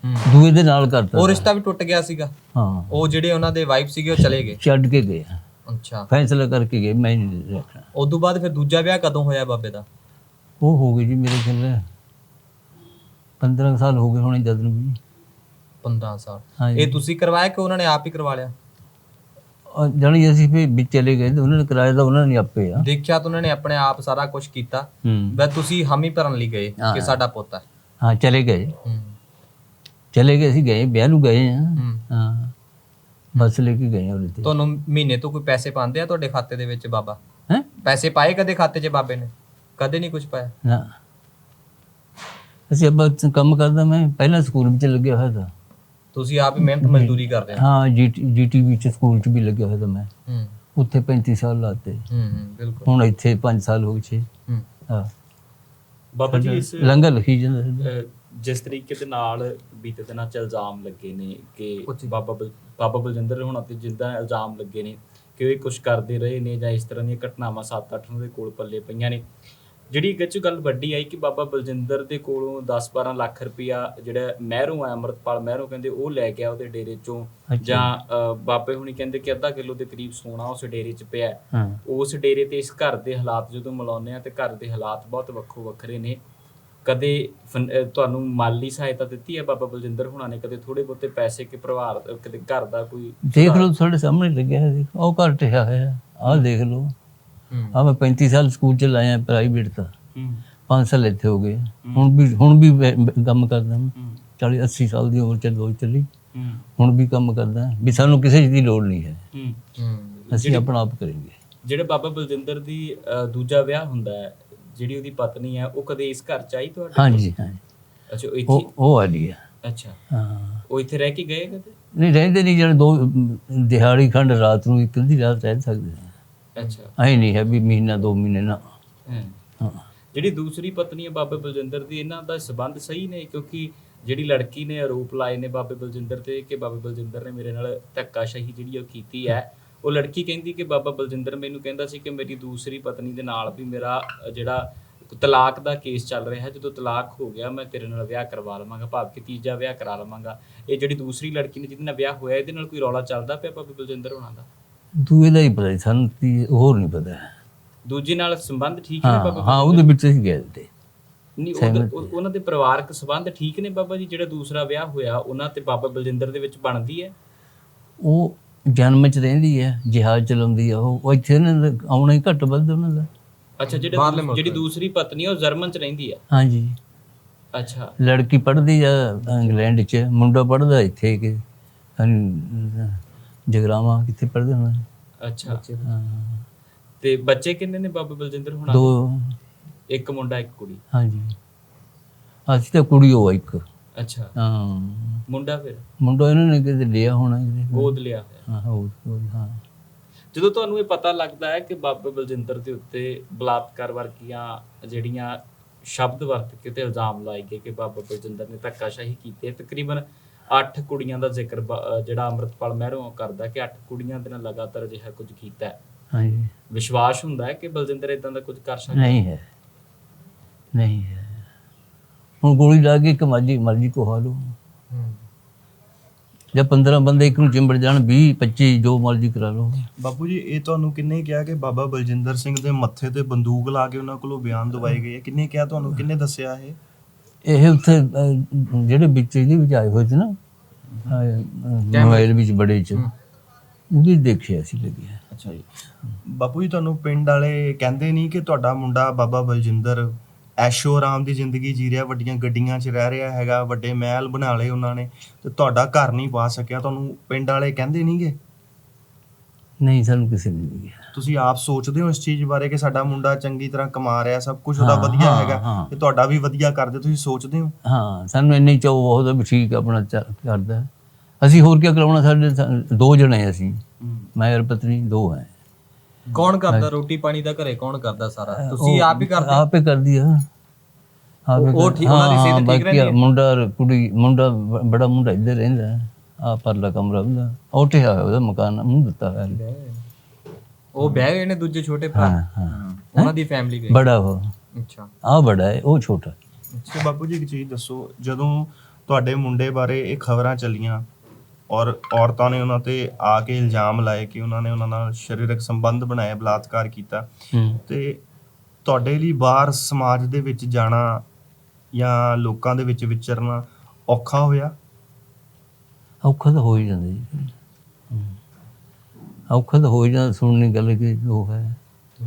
ਹੂੰ। ਦੂਏ ਦੇ ਨਾਲ ਕਰਤਾ ਉਹ ਰਿਸ਼ਤਾ ਵੀ ਟੁੱਟ ਗਿਆ ਸੀਗਾ? ਹਾਂ। ਉਹ ਜਿਹੜੇ ਉਹਨਾਂ ਦੇ ਵਾਈਫ ਸੀਗੇ ਉਹ ਚਲੇ ਗਏ? ਛੱਡ ਕੇ ਗਏ। ਅੱਛਾ। ਫੈਸਲਾ ਕਰਕੇ ਗਏ ਮੈਂ ਨਹੀਂ ਰੱਖਣਾ। ਉਸ ਤੋਂ ਬਾਅਦ ਫਿਰ ਦੂਜਾ ਵਿਆਹ ਕਦੋਂ ਹੋਇਆ ਬਾਬੇ ਦਾ? ਉਹ ਹੋ ਗਈ ਜੀ ਮੇਰੇ ਖਿਆਲ 15 ਸਾਲ ਹੋ ਗਏ ਹੋਣੇ ਜਦ ਨੂੰ ਵੀ। 15 ਸਾਲ। ਇਹ ਤੁਸੀਂ ਕਰਵਾਇਆ ਕਿ ਉਹਨਾਂ ਨੇ ਆਪ ਹੀ ਕਰਵਾ ਲਿਆ? ਜਾਣੀ ਅਸੀਂ ਵੀ ਵਿੱਚ ਚਲੇ ਗਏ ਤੇ ਉਹਨਾਂ ਨੇ ਕਿਰਾਇਆ ਤਾਂ ਉਹਨਾਂ ਨੇ ਆਪੇ ਆ। ਦੇਖਿਆ ਤਾਂ ਉਹਨਾਂ ਨੇ ਆਪਣੇ ਆਪ ਸਾਰਾ ਕੁਝ ਕੀਤਾ। ਹੂੰ। ਬਸ ਤੁਸੀਂ ਹਾਮੀ ਭਰਨ ਲਈ ਗਏ ਕਿ ਹਾਂ। ਸਾਡਾ ਪੁੱਤ ਹੈ। ਹਾਂ ਚਲੇ ਗਏ। ਹੂੰ। ਚਲੇ ਗਏ ਸੀ ਗਏ ਵਿਆਹ ਨੂੰ ਗਏ ਆ। ਹੂੰ। ਹਾਂ। ਬੱਸ ਲੈ ਕੇ ਗਏ ਉਹਦੇ ਤੇ। ਤੁਹਾਨੂੰ ਮਹੀਨੇ ਤੋਂ ਕੋਈ ਪੈਸੇ ਪਾਉਂਦੇ ਆ ਤੁਹਾਡੇ ਖਾਤੇ ਦੇ ਵਿੱਚ ਬਾਬਾ? ਹੈ? ਪੈਸੇ ਪਾਏ ਕਦੇ ਖਾਤੇ 'ਚ ਬਾਬੇ ਨੇ? ਕਦੇ ਨਹੀਂ ਕੁਝ ਪਾਇਆ? ਨਾ। ਅਸੀਂ ਅੱਬਾ ਕੰਮ ਕਰਦਾ ਮੈਂ ਪਹਿਲਾਂ ਸਕੂਲ ਵਿੱਚ ਲੱਗਿਆ ਹੋਇਆ ਸੀ। ਤੁਸੀਂ ਆਪ ਹੀ ਮਿਹਨਤ ਮਜ਼ਦੂਰੀ ਕਰਦੇ ਹੋ। ਹਾਂ ਜੀਟੀ ਵਿੱਚ ਸਕੂਲ 'ਚ ਵੀ ਲੱਗਿਆ ਹੋਇਆ ਸੀ ਮੈਂ। ਹੂੰ। ਉੱਥੇ 35 ਸਾਲ ਲਾਤੇ। ਹੂੰ ਹੂੰ, ਬਿਲਕੁਲ। ਹੁਣ ਇੱਥੇ 5 ਸਾਲ ਹੋ ਗਏ ਹੂੰ। ਹਾਂ। ਬਾਬਾ ਜੀ ਇਸ ਲੰਗਰ ਲਿਖੀ ਜਾਂਦਾ ਜਿਸ ਤਰੀਕੇ ਦੇ ਨਾਲ ਬੀਤੇ ਦਿਨਾਂ ਚ ਇਲਜ਼ਾਮ ਲੱਗੇ ਨੇ ਕਿ। ਬਾਬਾ ਬਾਬਾ ਬਲਜਿੰਦਰ ਹੋਣਾ ਤੇ ਜਿੱਦਾਂ ਇਲਜ਼ਾਮ ਲੱਗੇ ਨੇ ਕਿ ਉਹ ਕੁਝ ਕਰਦੇ ਰਹੇ ਨੇ ਜਾਂ ਇਸ ਤਰ੍ਹਾਂ ਦੀਆਂ ਘਟਨਾਵਾਂ 7-8 ਦੇ ਕੋਲ ਪੱਲੇ ਪਈਆਂ ਨੇ। ਜਿਹੜੀ ਗੱਚ ਗੱਲ ਵੱਡੀ ਆਈ ਕਿ ਬਾਬਾ ਬਲਜਿੰਦਰ ਦੇ ਕੋਲੋਂ 10-12 ਲੱਖ ਰੁਪਇਆ ਜਿਹੜਾ ਮਹਿਰੋਂ ਆ ਅੰਮ੍ਰਿਤਪਾਲ ਮਹਿਰੋਂ ਕਹਿੰਦੇ ਉਹ ਲੈ ਗਿਆ ਉਹਦੇ ਡੇਰੇ ਚੋਂ। ਜਾਂ ਬਾਬੇ ਹੁਣੀ ਕਹਿੰਦੇ ਕਿ ਅੱਧਾ ਕਿਲੋ ਦੇ ਕਰੀਬ ਸੋਨਾ ਉਸ ਡੇਰੇ 'ਚ ਪਿਆ। ਉਸ ਡੇਰੇ ਤੇ ਇਸ ਘਰ ਦੇ ਹਾਲਾਤ ਜਦੋਂ ਮਿਲਾਉਂਦੇ ਆ ਤੇ ਘਰ ਦੇ ਹਾਲਾਤ ਬਹੁਤ ਵੱਖੋ ਵੱਖਰੇ ਨੇ। ਕਦੇ ਤੁਹਾਨੂੰ ਮਾਲੀ ਸਹਾਇਤਾ ਦਿੱਤੀ ਹੈ ਬਾਬਾ ਬਲਜਿੰਦਰ ਹੁਣਾਂ ਨੇ? ਕਦੇ ਥੋੜੇ ਬਹੁਤੇ ਪੈਸੇ ਕਿ ਪਰਿਵਾਰ ਕਦੇ ਘਰ ਦਾ ਕੋਈ ਦੇਖ ਲਓ ਤੁਹਾਡੇ ਸਾਹਮਣੇ ਲੱਗਿਆ ਹੈ ਦੇਖੋ ਉਹ ਘਰ ਟਿਆ ਹੋਇਆ ਆਹ ਦੇਖ ਲਓ। ਹੂੰ। ਆ ਮੈਂ 35 ਸਾਲ ਸਕੂਲ ਚ ਲਾਇਆ ਪ੍ਰਾਈਵੇਟ ਦਾ ਹੂੰ। 5 ਸਾਲ ਇੱਥੇ ਹੋ ਗਏ। ਹੁਣ ਵੀ ਹੁਣ ਵੀ ਕੰਮ ਕਰਦਾ ਮੈਂ। ਹੂੰ। 40 80 ਸਾਲ ਦੀ ਉਮਰ ਚ ਦੋ ਚੱਲੀ। ਹੂੰ। ਹੁਣ ਵੀ ਕੰਮ ਕਰਦਾ। ਵੀ ਸਾਨੂੰ ਕਿਸੇ ਚੀਜ਼ ਦੀ ਲੋੜ ਨਹੀਂ ਹੈ। ਅਸੀਂ ਆਪਣਾ ਆਪ ਕਰਾਂਗੇ। ਜਿਹੜੇ ਬਾਬਾ ਬਲਜਿੰਦਰ ਦੀ ਦੂਜਾ ਵਿਆਹ ਹੁੰਦਾ ਹੈ ਜਿਹੜੀ ਉਹਦੀ ਪਤਨੀ ਹੈ ਉਹ ਕਦੇ ਇਸ ਘਰ ਚ ਆਈ ਤੁਹਾਡੇ ਹਾਂਜੀ ਹਾਂਜੀ। ਅੱਛਾ ਉਹ ਉਹ ਇੱਥੇ ਉਹ ਆ ਅੱਛਾ। ਹਾਂ। ਉਹ ਇੱਥੇ ਰਹਿ ਕੇ ਗਏ ਕਦੇ? ਨਹੀਂ ਰਹਿੰਦੇ ਨਹੀਂ ਜਿਹੜੇ ਦੋ ਦਿਹਾੜੀ ਖੰਡ ਰਾਤ ਨੂੰ ਇੱਕ ਅੱਧੀ ਰਾਤ ਰਹਿ ਸਕਦੇ ਅੱਛਾ। ਐ ਨਹੀਂ ਹੈ ਵੀ ਮਹੀਨਾ ਦੋ ਮਹੀਨੇ ਨਾ। ਹਾਂ। ਜਿਹੜੀ ਦੂਸਰੀ ਪਤਨੀ ਹੈ ਬਾਬੇ ਬਲਜਿੰਦਰ ਦੀ ਇਹਨਾਂ ਦਾ ਸਬੰਧ ਸਹੀ ਨੇ? ਕਿਉਂਕਿ ਜਿਹੜੀ ਲੜਕੀ ਨੇ ਆਰੋਪ ਲਾਏ ਨੇ ਬਾਬੇ ਬਲਜਿੰਦਰ ਤੇ ਕਿ ਬਾਬੇ ਬਲਜਿੰਦਰ ਨੇ ਮੇਰੇ ਨਾਲ ਧੱਕਾਸ਼ਾਹੀ ਜਿਹੜੀ ਉਹ ਕੀਤੀ ਹੈ। ਉਹ ਲੜਕੀ ਕਹਿੰਦੀ ਕਿ ਬਾਬਾ ਬਲਜਿੰਦਰ ਮੈਨੂੰ ਕਹਿੰਦਾ ਸੀ ਕਿ ਮੇਰੀ ਦੂਸਰੀ ਪਤਨੀ ਦੇ ਨਾਲ ਵੀ ਮੇਰਾ ਜਿਹੜਾ ਤਲਾਕ ਦਾ ਕੇਸ ਚੱਲ ਰਿਹਾ ਹੈ ਜਦੋਂ ਤਲਾਕ ਹੋ ਗਿਆ ਮੈਂ ਤੇਰੇ ਨਾਲ ਵਿਆਹ ਕਰਵਾ ਲਵਾਂਗਾ ਭਾਵ ਕਿ ਤੀਜਾ ਵਿਆਹ ਕਰਾ ਲਵਾਂਗਾ। ਇਹ ਜਿਹੜੀ ਦੂਸਰੀ ਲੜਕੀ ਨੇ ਜਿਹਦੇ ਨਾਲ ਵਿਆਹ ਹੋਇਆ ਇਹਦੇ ਨਾਲ ਕੋਈ ਰੌਲਾ ਚੱਲਦਾ ਪਿਆ ਬਾਬੇ ਬਲਜਿੰਦਰ ਹੋਣਾ ਦਾ? ਦੂਏ ਦਾ ਹੀ ਪਤਾ ਸੀ, ਸਾਨੂੰ ਤੀ ਹੋਰ ਨਹੀਂ ਪਤਾ। ਦੂਜੇ ਨਾਲ ਸੰਬੰਧ ਠੀਕ ਨੇ ਹਾਂ ਬਾਬਾ ਹਾਂ ਉਹਦੇ ਵਿੱਚ ਹੀ ਗਏ ਤੇ ਨਹੀਂ ਉਹਦੇ- ਉਹ- ਉਹਨਾਂ ਦੇ ਪਰਿਵਾਰਕ ਸੰਬੰਧ ਠੀਕ ਨੇ ਬਾਬਾ ਜੀ? ਜਿਹੜਾ ਦੂਸਰਾ ਵਿਆਹ ਹੋਇਆ ਉਹਨਾਂ ਤੇ ਬਾਬਾ ਬਲਜਿੰਦਰ ਦੇ ਵਿੱਚ ਬਣਦੀ ਹੈ? ਉਹ ਜਨਮ ਚ ਰਹਿੰਦੀ ਹੈ ਜਹਾਜ਼ ਚਲਾਉਂਦੀ ਆ ਉਹ ਉਹ ਇੱਥੇ ਉਹਨਾਂ ਦਾ ਆਉਣਾ ਹੀ ਘੱਟ ਵੱਧ ਉਹਨਾਂ ਦਾ। ਅੱਛਾ ਜਿਹੜਾ ਜਿਹੜੀ ਦੂਸਰੀ ਪਤਨੀ ਹੈ ਉਹ ਜਰਮਨ ਚ ਰਹਿੰਦੀ ਹੈ? ਹਾਂਜੀ। ਅੱਛਾ। ਲੜਕੀ ਪੜ੍ਹਦੀ ਆ ਇੰਗਲੈਂਡ ਚ ਮੁੰਡਾ ਪੜ੍ਹਦਾ ਇੱਥੇ ਕਿ ਹਨ- ਜਗਰਾਵਾਂ ਕਿੱਥੇ ਪੜ੍ਹਦੇ ਹੋਣਾ? ਅੱਛਾ। ਹਾਂ। ਤੇ ਬੱਚੇ ਕਿੰਨੇ ਨੇ ਬਾਬਾ ਬਲਜਿੰਦਰ ਹੋਣਾ ਦੋ। ਇੱਕ ਮੁੰਡਾ ਇੱਕ ਕੁੜੀ। ਹਾਂਜੀ। ਅਸੀਂ ਤਾਂ ਕੁੜੀ ਹੋ ਇੱਕ। ਅੱਛਾ। ਹਾਂ। ਮੁੰਡਾ ਫਿਰ? ਮੁੰਡਾ ਇਹਨਾਂ ਨੇ ਕਿਤੇ ਲਿਆ ਹੋਣਾ ਕਿਤੇ ਗੋਦ ਲਿਆ ਹੋਇਆ। ਹਾਂ ਹੋਰ ਹੋਰ, ਹਾਂ। ਜਦੋਂ ਤੁਹਾਨੂੰ ਇਹ ਪਤਾ ਲੱਗਦਾ ਹੈ ਕਿ ਬਾਬਾ ਬਲਜਿੰਦਰ ਦੇ ਉੱਤੇ ਬਲਾਤਕਾਰ ਵਰਗੀਆਂ ਜਿਹੜੀਆਂ ਸ਼ਬਦ ਵਰਤ ਕੇ ਤੇ ਇਲਜ਼ਾਮ ਲਾਏ ਗਏ ਕਿ ਬਾਬਾ ਬਲਜਿੰਦਰ ਨੇ ਧੱਕਾਸ਼ਾਹੀ ਕੀਤੀ ਹੈ ਤਕਰੀਬਨ 8 ਕੁੜੀਆਂ ਦਾ ਜ਼ਿਕਰ ਜਿਹੜਾ ਅੰਮ੍ਰਿਤਪਾਲ ਮਹਿਰੋਂ ਕਰਦਾ ਕਿ 8 ਕੁੜੀਆਂ ਦੇ ਨਾਲ ਲਗਾਤਾਰ ਅਜਿਹਾ ਕੁਝ ਕੀਤਾ ਹੈ। ਹਾਂਜੀ। ਵਿਸ਼ਵਾਸ ਹੁੰਦਾ ਹੈ ਕਿ ਬਲਜਿੰਦਰ ਇਦਾਂ ਦਾ ਕੁਝ ਕਰ ਸਕਦਾ ਨਹੀਂ ਹੈ। ਨਹੀਂ ਹੈ। ਹੁਣ ਗੋਲੀ ਲਾ ਕੇ ਇੱਕ ਮਰਜ਼ੀ ਮਰਜ਼ੀ ਕੋ ਹਾਲੋ ਹੂੰ। ਜਾਂ 15 ਬੰਦੇ ਇੱਕ ਨੂੰ ਚਿੰਬੜ ਜਾਣ 20 25 ਜੋ ਮਰਜ਼ੀ ਕਰਾ ਲਓ। ਬਾਪੂ ਜੀ ਇਹ ਤੁਹਾਨੂੰ ਕਿੰਨੇ ਕਿਹਾ ਕਿ ਬਾਬਾ ਬਲਜਿੰਦਰ ਸਿੰਘ ਦੇ ਮੱਥੇ ਤੇ ਬੰਦੂਕ ਲਾ ਕੇ ਉਹਨਾਂ ਕੋਲੋਂ ਬਿਆਨ ਦਵਾਏ ਗਏ ਆ? ਕਿੰਨੇ ਕਿਹਾ ਤੁਹਾਨੂੰ? ਕਿੰਨੇ ਦੱਸਿਆ ਇਹ? ਇਹ ਉੱਥੇ ਅਹ, ਜਿਹੜੇ ਵਿੱਚ ਇਹਦੇ ਵਿੱਚ ਆਏ ਹੋਏ ਸੀ ਨਾ ਮੋਬਾਈਲ ਵਿੱਚ ਬੜੇ ਚ ਉਹ ਵੀ ਦੇਖਿਆ ਸੀ ਲੱਗਿਆ ਅੱਛਾ ਜੀ। ਬਾਪੂ ਜੀ ਤੁਹਾਨੂੰ ਪਿੰਡ ਵਾਲੇ ਕਹਿੰਦੇ ਨਹੀਂ ਕਿ ਤੁਹਾਡਾ ਮੁੰਡਾ ਬਾਬਾ ਬਲਜਿੰਦਰ ਐਸ਼ੋ ਆਰਾਮ ਦੀ ਜ਼ਿੰਦਗੀ ਜੀ ਰਿਹਾ ਵੱਡੀਆਂ ਗੱਡੀਆਂ 'ਚ ਰਹਿ ਰਿਹਾ ਹੈਗਾ ਵੱਡੇ ਮਹਿਲ ਬਣਾ ਲਏ ਉਹਨਾਂ ਨੇ ਤੇ ਤੁਹਾਡਾ ਘਰ ਨਹੀਂ ਪਾ ਸਕਿਆ ਤੁਹਾਨੂੰ ਪਿੰਡ ਵਾਲੇ ਕਹਿੰਦੇ ਨਹੀਂਗੇ ਨਹੀਂ ਸਾਨੂੰ ਕਿਸੇ ਨੇ ਨਹੀਂ ਕਿਹਾ। ਤੁਸੀਂ ਆਪ ਸੋਚਦੇ ਹੋ ਇਸ ਚੀਜ਼ ਬਾਰੇ ਕਿ ਸਾਡਾ ਮੁੰਡਾ ਚੰਗੀ ਤਰ੍ਹਾਂ ਕਮਾ ਰਿਹਾ ਸਭ ਕੁਝ ਉਹਦਾ ਹਾਂ, ਵਧੀਆ ਹਾਂ, ਹੈਗਾ ਹਾਂ। ਤੇ ਤੁਹਾਡਾ ਵੀ ਵਧੀਆ ਕਰਦੇ ਤੁਸੀਂ ਸੋਚਦੇ ਹੋ? ਹਾਂ ਸਾਨੂੰ ਇੰਨੀ ਚਾਹ ਬਹੁਤ ਆ ਵੀ ਠੀਕ ਆਪਣਾ ਚੱਲ- ਕਰਦਾ। ਅਸੀਂ ਹੋਰ ਕੀ ਕਰਾਉਣਾ ਸਾਡੇ ਸਾ- ਦੋ ਜਣੇ ਅਸੀਂ। ਮੈਂ ਔਰ ਪਤਨੀ ਦੋ ਹੈ। ਕੌਣ ਕਰਦਾ ਰੋਟੀ ਪਾਣੀ ਦਾ ਘਰੇ ਕੌਣ ਕਰਦਾ ਸਾਰਾ? ਤੁਸੀਂ ਆਪ ਹੀ ਕਰਦੇ? ਆਪ ਕਰਦੀ ਆ। ਆਪ ਉਹ- ਠੀਕ- ਉਹਨਾਂ ਦੀ ਸਿਹਤ ਠੀਕ ਰਹਿੰਦੀ ਹੈ? ਮੁੰਡਾ ਔਰ ਕੁੜੀ ਮੁੰਡਾ ਬ- ਬੜਾ ਮੁੰਡਾ ਇੱਧਰ ਰਹਿੰਦਾ। ਆ ਪਰਲਾ ਕਮਰਾ ਉਹਦਾ ਉੱਠਿਆ ਹੋਇਆ ਉਹਦਾ ਮਕਾਨ ਮੂੰਹ ਦਿੱਤਾ ਹੋਇਆ। ਉਹ ਬਹਿ ਗਏ ਨੇ ਦੂਜੇ ਛੋਟੇ ਭਰਾ। ਹਾਂ ਹਾਂ। ਉਹਨਾਂ ਦੀ ਫੈਮਿਲੀ ਗਈ। ਬੜਾ ਉਹ। ਅੱਛਾ। ਆ ਬੜਾ ਹੈ ਉਹ ਛੋਟਾ। ਤੇ ਬਾਪੂ ਜੀ ਇੱਕ ਚੀਜ਼ ਦੱਸੋ ਜਦੋਂ ਤੁਹਾਡੇ ਮੁੰਡੇ ਬਾਰੇ ਇਹ ਖਬਰਾਂ ਚੱਲੀਆਂ ਔਰ ਔਰਤਾਂ ਨੇ ਉਹਨਾਂ ਤੇ ਆ ਕੇ ਇਲਜ਼ਾਮ ਲਾਏ ਕਿ ਉਹਨਾਂ ਨੇ ਉਹਨਾਂ ਨਾਲ ਸਰੀਰਕ ਸੰਬੰਧ ਬਣਾਏ ਬਲਾਤਕਾਰ ਕੀਤਾ ਤੇ ਤੁਹਾਡੇ ਲਈ ਬਾਹਰ ਸਮਾਜ ਦੇ ਵਿੱਚ ਜਾਣਾ ਜਾਂ ਲੋਕਾਂ ਦੇ ਵਿੱਚ ਵਿਚਰਨਾ ਔਖਾ ਹੋਇਆ? ਔਖਾ ਤਾਂ ਹੋ ਹੀ ਜਾਂਦਾ ਜੀ। ਔਖਾ ਤਾਂ ਹੋ ਹੀ ਜਾਂਦਾ ਸੁਣਨੀ ਗੱਲ ਕਿ ਉਹ ਹੈ।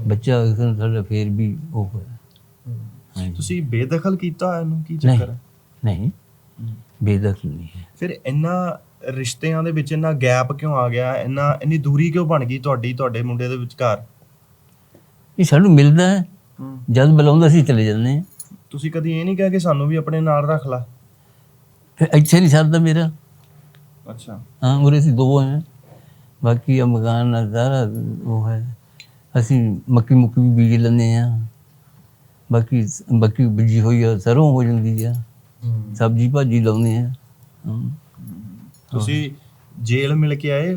ਬੱਚਾ ਅਕਸਰ ਸਾਡਾ ਫੇਰ ਵੀ ਉਹ ਹੈ। ਤੁਸੀਂ ਬੇਦਖਲ ਕੀਤਾ ਇਹਨੂੰ ਕੀ ਚੱਕਰ ਹੈ? ਨਹੀਂ। ਬੇਦਖਲ ਨਹੀਂ ਹੈ। ਫਿਰ ਇੰਨਾ ਰਿਸ਼ਤਿਆਂ ਦੇ ਵਿੱਚ ਇੰਨਾ ਗੈਪ ਕਿਉਂ ਆ ਗਿਆ? ਇੰਨਾ ਇੰਨੀ ਦੂਰੀ ਕਿਉਂ ਬਣ ਗਈ ਤੁਹਾਡੀ ਤੁਹਾਡੇ ਮੁੰਡੇ ਦੇ ਵਿਚਕਾਰ? ਇਹ ਸਾਨੂੰ ਮਿਲਦਾ ਹੈ। ਜਦ ਬੁਲਾਉਂਦਾ ਸੀ ਚਲੇ ਜਾਂਦੇ ਹਾਂ। ਤੁਸੀਂ ਕਦੀ ਇਹ ਨਹੀਂ ਕਿਹਾ ਕਿ ਸਾਨੂੰ ਵੀ ਆਪਣੇ ਨਾਲ ਰੱਖ ਲਾ? ਇੱਥੇ ਨਹੀਂ ਸਰਦਾ ਮੇਰਾ। ਅੱਛਾ। ਹਾਂ ਉਰੇ ਅਸੀਂ ਦੋ हैं ਬਾਕੀ ਆ ਮਕਾਨ ਸਾਰਾ ਉਹ ਹੈ। ਅਸੀਂ ਮੱਕੀ ਮੁੱਕੀ ਵੀ ਬੀਜ ਲੈਂਦੇ ਆ ਬਾਕੀ ਬਾਕੀ ਬੀਜੀ ਹੋਈ ਆ ਸਰੋਂ ਹੋ ਜਾਂਦੀ ਆ। ਸਬਜੀ ਭਾਜੀ ਲਾਉਂਦੇ ਆ। ਤੁਸੀਂ ਜੇਲ੍ਹ ਮਿਲ ਕੇ ਆਏ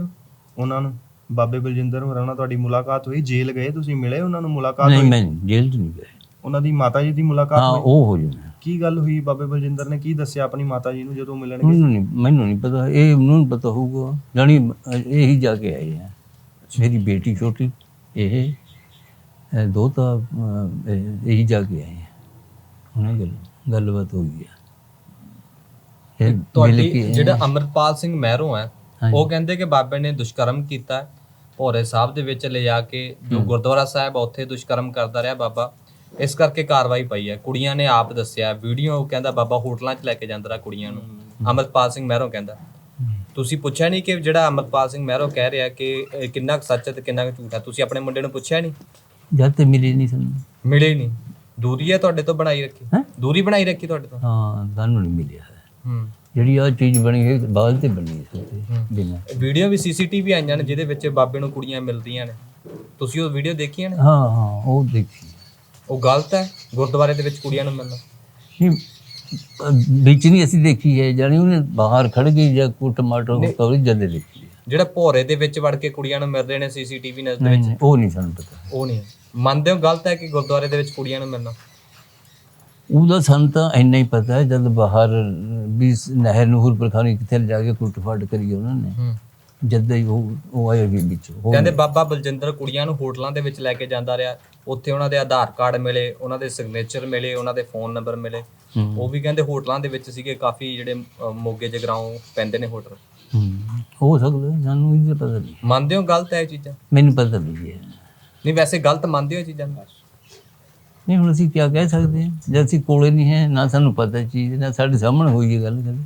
ਉਹਨਾਂ ਨੂੰ? ਬਾਬੇ ਬਲਜਿੰਦਰ ਹੋਰਾਂ ਨਾਲ ਤੁਹਾਡੀ ਮੁਲਾਕਾਤ ਹੋਈ? ਜੇਲ੍ਹ ਗਏ ਤੁਸੀਂ? ਮਿਲੇ ਉਹਨਾਂ ਨੂੰ ਮੁਲਾਕਾਤ ਨਹੀਂ ਹੋਈ? ਮੈਂ ਜੇਲ੍ਹ ਚ ਨਹੀਂ ਗਿਆ ਉਹਨਾਂ ਦੀ ਮਾਤਾ ਜੀ ਦੀ ਮੁਲਾਕਾਤ ਹਾਂ ਉਹ ਹੋ ਜਾਂਦਾ ਕੀ ਗੱਲ ਹੋਈ? ਬਾਬੇ ਬਲਜਿੰਦਰ ਨੇ ਕੀ ਦੱਸਿਆ ਆਪਣੀ ਮਾਤਾ ਜੀ ਨੂੰ ਜਦੋਂ ਮਿਲਣਗੇ? ਮੈਨੂੰ ਨਹੀਂ ਮੈਨੂੰ ਨਹੀਂ ਪਤਾ। ਇਹ ਉਹਨੂੰ ਨੀ ਪਤਾ ਹੋਊਗਾ। ਜਾਣੀ ਇਹੀ ਜਾ ਕੇ ਆਏ ਆ। ਮੇਰੀ ਬੇਟੀ ਛੋਟੀ ਇਹ ਇਹ ਦੋ ਤਾਂ ਅਹ, ਇਹ- ਜਾ ਕੇ ਆਏ ਆ। ਉਹਨਾਂ ਗੱਲ ਗੱਲਬਾਤ ਹੋ ਗਈ ਆ। ਇਹ ਮਿਲ ਤੁਹਾਡੀ ਕੇ ਜਿਹੜਾ ਅਮਰਪਾਲ ਸਿੰਘ ਮਹਿਰੋਂ ਹੈ ਹਾਂਜੀ। ਉਹ ਕਹਿੰਦੇ ਕਿ ਬਾਬੇ ਨੇ ਦੁਸ਼ਕਰਮ ਕੀਤਾ। ਹੈ। ਭੋਰੇ ਸਾਹਿਬ ਦੇ ਵਿੱਚ ਲਿਜਾ ਕੇ ਜੋ ਗੁਰਦੁਆਰਾ ਸਾਹਿਬ ਆ, ਉੱਥੇ ਦੁਸ਼ਕਰਮ ਕਰਦਾ ਰਿਹਾ ਬਾਬਾ। ਇਸ ਕਰਕੇ ਕਾਰਵਾਈ ਪਈ ਹੈ। ਕੁੜੀਆਂ ਨੇ ਆਪ ਦੱਸਿਆ ਵੀਡੀਓ ਕਹਿੰਦਾ ਬਾਬਾ ਹੋਟਲਾਂ 'ਚ ਲੈ ਕੇ ਜਾਂਦਾ ਰਿਹਾ ਕੁੜੀਆਂ ਨੂੰ। ਅਮਰਪਾਲ ਸਿੰਘ ਮਹਿਰੋਂ ਕਹਿੰਦਾ। ਤੁਸੀਂ ਪੁੱਛਿਆ ਨਹੀਂ ਕਿ ਜਿਹੜਾ ਅਮਰਪਾਲ ਸਿੰਘ ਮਹਿਰੋਂ ਕਹਿ ਰਿਹਾ ਕਿ ਇਹ ਕਿੰਨਾ ਕੁ ਸੱਚ ਹੈ ਤੇ ਕਿੰਨਾ ਕੁ ਝੂਠ ਹੈ? ਤੁਸੀਂ ਆਪਣੇ ਮੁੰਡੇ ਨੂੰ ਪੁੱਛਿਆ ਨਹੀਂ ਜਦ ਤੇ ਮਿਲੇ ਨਹੀਂ ਸਾਨੂੰ। ਮਿਲੇ ਹੀ ਨਹੀਂ ਦੂਰੀ ਹੈ ਤੁਹਾਡੇ ਤੋਂ ਬਣਾਈ ਰੱਖੀ? ਹੈਂ? ਦੂਰੀ ਬਣਾਈ ਰੱਖੀ ਤੁਹਾਡੇ ਤੋਂ? ਹਾਂ ਸਾਨੂੰ ਨਹੀਂ ਮਿਲਿਆ। ਹੂੰ। ਜਿਹੜੀ ਆ ਚੀਜ਼ ਬਣੀ ਹੈ ਬਾਅਦ ਤੇ ਬਣੀ ਹੈ। ਬਿਨਾ। ਵੀਡੀਓ ਵੀ ਸੀਸੀਟੀਵੀ ਆਈਆਂ ਨੇ ਜਿਹਦੇ ਵਿੱਚ ਬਾਬੇ ਨੂੰ ਕੁੜੀਆਂ ਮਿਲਦੀਆਂ ਨੇ। ਤੁਸੀਂ ਉਹ ਵੀਡੀਓ ਦੇਖੀਆਂ ਨੇ? ਹਾਂ ਹਾਂ ਉਹ ਦੇਖੀ। ਉਹ ਗਲਤ ਹੈ ਗੁਰਦੁਆਰੇ ਦੇ ਵਿੱਚ ਕੁੜੀਆਂ ਨੂੰ ਮਿਲਣਾ? ਨਹੀਂ ਅਹ ਵਿੱਚ ਨਹੀਂ ਅਸੀਂ ਦੇਖੀ ਹੈ ਜਾਨੀ ਉਹਨੇ ਬਾਹਰ ਖੜ ਗਈ ਜਾਂ ਕੋ ਟਮਾਟਰ ਤੋੜੀ ਜਦ ਦੇਖੀ ਹੈ। ਜਿਹੜਾ ਭੋਰੇ ਦੇ ਵਿੱਚ ਵੜ ਕੇ ਕੁੜੀਆਂ ਨੂੰ ਮਿਲ ਰਹੇ ਨੇ ਸੀਸੀਟੀਵੀ ਦੇ ਨਹੀਂ ਵਿੱਚ? ਨਹੀਂ, ਉਹ ਨਹੀਂ ਸਾਨੂੰ ਪਤਾ। ਉਹ ਨਹੀਂ। ਹੈ। ਮੰਨਦੇ ਹੋ ਗਲਤ ਹੈ ਕਿ ਗੁਰਦੁਆਰੇ ਦੇ ਵਿੱਚ ਕੁੜੀਆਂ ਨੂੰ ਮਿਲਣਾ? ਉਹਦਾ ਸਾਨੂੰ ਤਾਂ ਇੰਨਾ ਹੀ ਪਤਾ ਹੈ ਜਦ ਬਾਹਰ ਵੀ ਸ- ਨਹਿਰ ਨੂਰ ਪ੍ਰਖਾਨੀ ਕਿੱਥੇ ਜਾ ਕੇ ਕੁੱਟ ਫਾਟ ਕਰੀ ਉਹਨਾਂ ਨੇ। ਹੂੰ। ਜਦ ਹੀ ਉਹ ਉਹ ਆਏ ਵੀ ਵਿੱਚ ਉਹ ਕਹਿੰਦੇ ਬਾਬਾ ਬਲਜਿੰਦਰ ਕੁੜੀਆਂ ਨੂੰ ਹੋਟਲਾਂ ਦੇ ਵਿੱਚ ਲੈ ਕੇ ਜਾਂਦਾ ਰਿਹਾ। ਉੱਥੇ ਉਹਨਾਂ ਦੇ ਆਧਾਰ ਕਾਰਡ ਮਿਲੇ ਉਹਨਾਂ ਦੇ ਸਿਗਨੇਚਰ ਮਿਲੇ ਉਹਨਾਂ ਦੇ ਫੋਨ ਨੰਬਰ ਮਿਲੇ। ਉਹ ਵੀ ਕਹਿੰਦੇ ਹੋਟਲਾਂ ਦੇ ਵਿੱਚ ਸੀਗੇ ਕਾਫੀ ਜਿਹੜੇ ਮੋਗੇ ਜਗਰਾਉਂ ਪੈਂਦੇ ਨੇ ਹੋਟਲ ਹੂੰ। ਸਕਦਾ ਸਾਨੂੰ ਇਹ ਪਤਾ ਨਹੀਂ। ਮੰਨਦੇ ਹੋ ਗਲਤ ਹੈ ਇਹ ਚੀਜ਼ਾਂ? ਮੈਨੂੰ ਪਤਾ ਨਹੀਂ ਹੈ। ਨਹੀਂ ਵੈਸੇ ਗਲਤ ਮੰਨਦੇ ਹੋ ਇਹ ਚੀਜ਼ਾਂ? ਨਹੀਂ ਹੁਣ ਅਸੀਂ ਕੀ ਕਹਿ ਸਕਦੇ ਹਾਂ? ਜਦ ਅਸੀਂ ਕੋਲੇ ਨਹੀਂ ਹੈ ਨਾ ਸਾਨੂੰ ਪਤਾ ਚੀਜ਼ ਨਾ ਸਾਡੇ ਸਾਹਮਣੇ ਹੋਈ ਇਹ ਗੱਲ ਕਦੇ।